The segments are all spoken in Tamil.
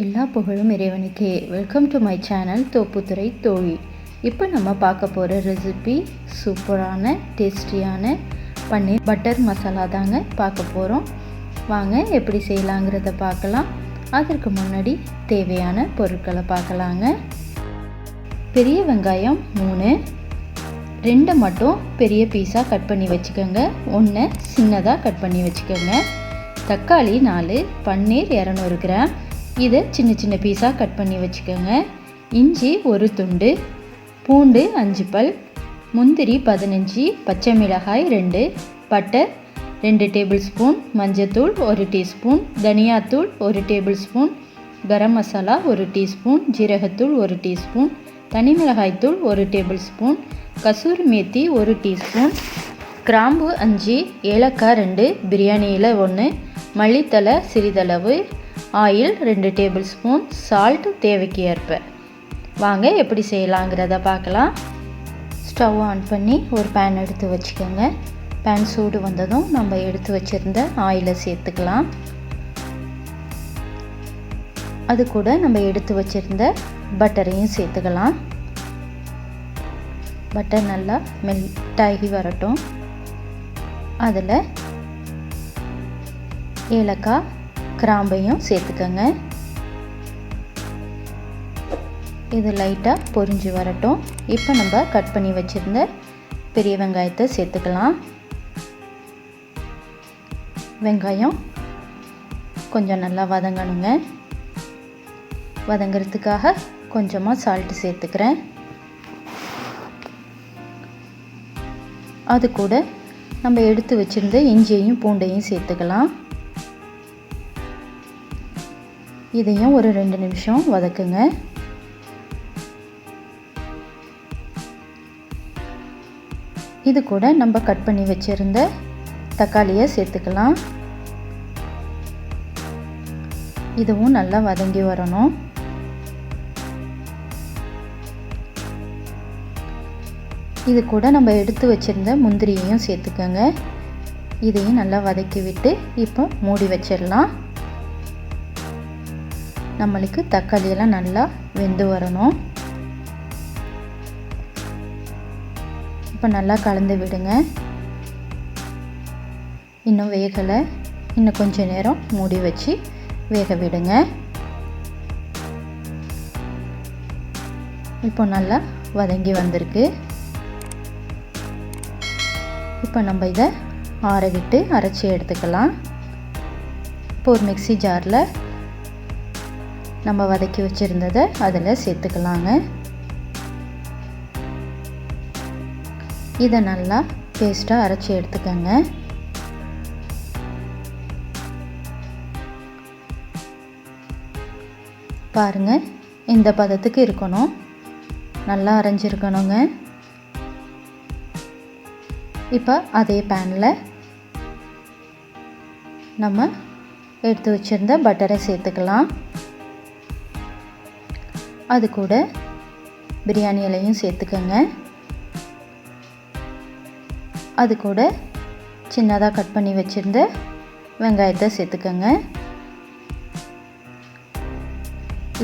எல்லா புகழும் இறைவனுக்கே. Welcome to my channel Thopputhurai தோழி இப்போ நம்ம பார்க்க போகிற ரெசிபி சூப்பரான டேஸ்டியான பன்னீர் பட்டர் மசாலா தாங்க பார்க்க போகிறோம் வாங்க எப்படி செய்யலாங்கிறத பார்க்கலாம். அதற்கு முன்னாடி தேவையான பொருட்களை பார்க்கலாங்க. பெரிய வெங்காயம் மூணு. ரெண்டை மட்டும் பெரிய பீஸாக கட் பண்ணி வச்சுக்கோங்க. ஒன்று சின்னதாக கட் பண்ணி வச்சுக்கோங்க. தக்காளி நாலு பன்னீர் இரநூறு கிராம். இதை சின்ன சின்ன பீஸாக கட் பண்ணி வச்சுக்கோங்க. இஞ்சி ஒரு துண்டு பூண்டு அஞ்சு பல் முந்திரி பதினஞ்சு பச்சை மிளகாய் ரெண்டு பட்டர் ரெண்டு டேபிள் ஸ்பூன் மஞ்சத்தூள் ஒரு டீஸ்பூன் தனியாத்தூள் ஒரு டேபிள் ஸ்பூன் கரம் மசாலா ஒரு டீஸ்பூன் ஜீரகத்தூள் ஒரு டீஸ்பூன் தனி மிளகாய்த்தூள் ஒரு டேபிள் ஸ்பூன் கசூரி மேத்தி ஒரு டீஸ்பூன் கிராம்பு அஞ்சு ஏலக்காய் ரெண்டு பிரியாணியில் ஒன்று மல்லித்தலை சிறிதளவு ஆயில் ரெண்டு டேபிள் ஸ்பூன் சால்ட் தேவைக்கு ஏற்ப. வாங்க எப்படி செய்யலாங்கிறத பார்க்கலாம். ஸ்டவ் ஆன் பண்ணி ஒரு பேன் எடுத்து வச்சுக்கோங்க. பேன் சூடு வந்ததும் நம்ம எடுத்து வச்சுருந்த ஆயிலை சேர்த்துக்கலாம். அது கூட நம்ம எடுத்து வச்சுருந்த பட்டரையும் சேர்த்துக்கலாம். பட்டர் நல்லா மெல்ட் ஆகி வரட்டும். அதில் ஏலக்காய் கிராம்பையும் சேர்த்துக்கோங்க. இது லைட்டாக பொரிஞ்சு வரட்டும். இப்போ நம்ம கட் பண்ணி வச்சுருந்த பெரிய வெங்காயத்தை சேர்த்துக்கலாம். வெங்காயம் கொஞ்சம் நல்லா வதங்கணுங்க. வதங்கிறதுக்காக கொஞ்சமாக சால்ட்டு சேர்த்துக்கிறேன். அது கூட நம்ம எடுத்து வச்சுருந்த இஞ்சியையும் பூண்டையும் சேர்த்துக்கலாம். இதையும் ஒரு ரெண்டு நிமிஷம் வதக்குங்க. இது கூட நம்ம கட் பண்ணி வச்சுருந்த தக்காளியை சேர்த்துக்கலாம். இதுவும் நல்லா வதங்கி வரணும். இது கூட நம்ம எடுத்து வச்சுருந்த முந்திரியையும் சேர்த்துக்கோங்க. இதையும் நல்லா வதக்கி விட்டு இப்போ மூடி வச்சிடலாம். நம்மளுக்கு தக்காளியெல்லாம் நல்லா வெந்து வரணும். இப்போ நல்லா கலந்து விடுங்க. இன்னும் வேகலை. இன்னும் கொஞ்ச நேரம் மூடி வச்சு வேக விடுங்க. இப்போ நல்லா வதங்கி வந்திருக்கு. இப்போ நம்ம இதை ஆற விட்டு அரைச்சி எடுத்துக்கலாம். இப்போ ஒரு மிக்சி ஜாரில் நம்ம வதக்கி வச்சுருந்ததை அதில் சேர்த்துக்கலாங்க. இதை நல்லா பேஸ்ட்டாக அரைச்சி எடுத்துக்கோங்க. பாருங்கள் இந்த பதத்துக்கு இருக்கணும். நல்லா அரைஞ்சிருக்கணுங்க. இப்போ அதே பேனில் நம்ம எடுத்து வச்சுருந்த பட்டரை சேர்த்துக்கலாம். அது கூட பிரியாணி இலையும் சேர்த்துக்கோங்க. அது கூட சின்னதாக கட் பண்ணி வச்சுருந்த வெங்காயத்தை சேர்த்துக்கோங்க.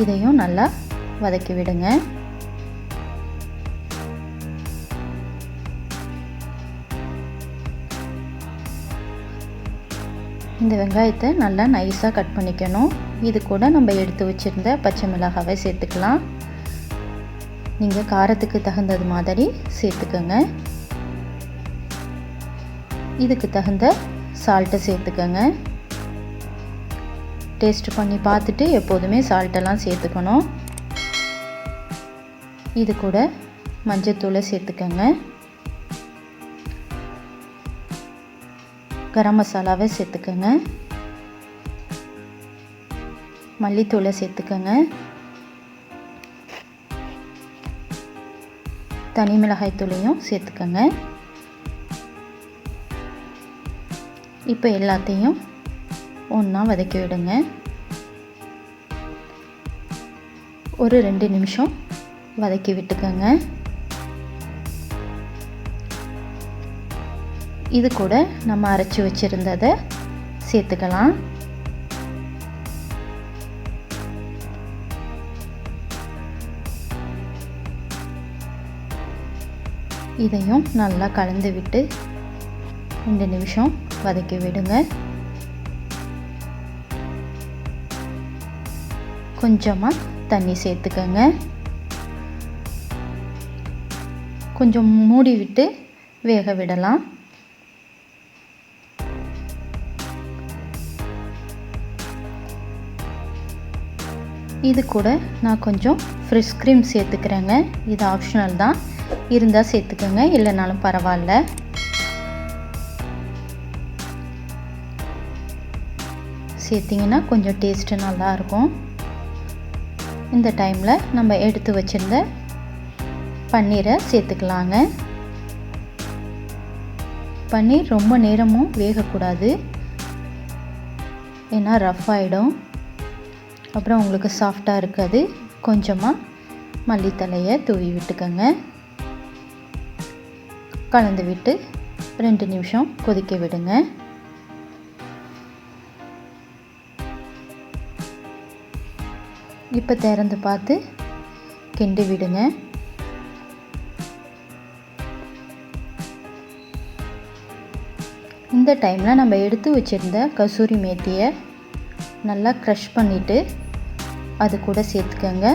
இதையும் நல்லா வதக்கி விடுங்க. இந்த வெங்காயத்தை நல்லா நைஸாக கட் பண்ணிக்கணும். இது கூட நம்ம எடுத்து வச்சுருந்த பச்சை மிளகாவை சேர்த்துக்கலாம். நீங்கள் காரத்துக்கு தகுந்தது மாதிரி சேர்த்துக்கோங்க. இதுக்கு தகுந்த சால்ட்டை சேர்த்துக்கோங்க. டேஸ்ட் பண்ணி பார்த்துட்டு எப்போதுமே சால்ட்டெல்லாம் சேர்த்துக்கணும். இது கூட மஞ்சத்தூளை சேர்த்துக்கோங்க. கரம் மசாலாவை சேர்த்துக்கோங்க. மல்லித்தூளை சேர்த்துக்கோங்க. தனி மிளகாய் தூளையும் சேர்த்துக்கோங்க. இப்போ எல்லாத்தையும் ஒன்றா வதக்கி விடுங்க. ஒரு ரெண்டு நிமிஷம் வதக்கி விட்டுக்கோங்க. இது கூட நம்ம அரைச்சி வச்சுருந்ததை சேர்த்துக்கலாம். இதையும் நல்லா கலந்து விட்டு ரெண்டு நிமிஷம் வதக்கி விடுங்க. கொஞ்சமாக தண்ணி சேர்த்துக்கங்க. கொஞ்சம் மூடி விட்டு வேக விடலாம். இது கூட நான் கொஞ்சம் ஃப்ரெஷ் க்ரீம் சேர்த்துக்கிறேங்க. இது ஆப்ஷனல் தான். இருந்தால் சேர்த்துக்கோங்க இல்லைனாலும் பரவாயில்ல. சேர்த்திங்கன்னா கொஞ்சம் டேஸ்ட்டு நல்லாயிருக்கும் இந்த டைமில் நம்ம எடுத்து வச்சுருந்த பன்னீரை சேர்த்துக்கலாங்க. பன்னீர் ரொம்ப நேரமும் வேகக்கூடாது. ஏன்னா ரஃப் ஆகிடும் அப்புறம் உங்களுக்கு சாஃப்டாக இருக்காது. கொஞ்சமாக மல்லித்தலையை தூவி விட்டுக்கோங்க. கலந்து விட்டு ரெண்டு நிமிஷம் கொதிக்க விடுங்க. இப்போ திறந்து பார்த்து கிண்டி விடுங்க. இந்த டைமில் நம்ம எடுத்து வச்சுருந்த கசூரி மேத்தியை நல்லா க்ரஷ் பண்ணிவிட்டு அது கூட சேர்த்துக்கோங்க.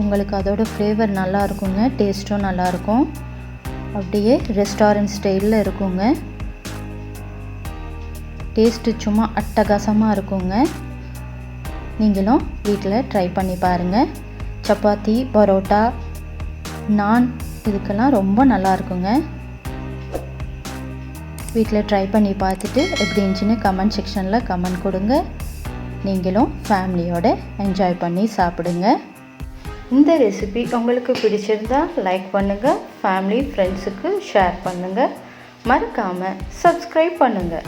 உங்களுக்கு அதோடய ஃப்ளேவர் நல்லா இருக்குங்க டேஸ்ட்டும் நல்லாயிருக்கும் அப்படியே ரெஸ்டாரண்ட் ஸ்டைலில் இருக்குங்க. டேஸ்ட்டு சும்மா அட்டகாசமாக இருக்குங்க. நீங்களும் வீட்டில் ட்ரை பண்ணி பாருங்கள் சப்பாத்தி பரோட்டா நான் இதுக்கெல்லாம் ரொம்ப நல்லா இருக்குங்க. வீட்டில் ட்ரை பண்ணி பார்த்துட்டு எப்படி இருந்துச்சுன்னு கமெண்ட் செக்ஷனில் கமெண்ட் கொடுங்க. நீங்களும் ஃபேமிலியோடு என்ஜாய் பண்ணி சாப்பிடுங்க. இந்த ரெசிபி உங்களுக்கு பிடிச்சிருந்தா லைக் பண்ணுங்கள் ஃபேமிலி ஃப்ரெண்ட்ஸுக்கு ஷேர் பண்ணுங்கள் மறக்காமல் சப்ஸ்கிரைப் பண்ணுங்கள்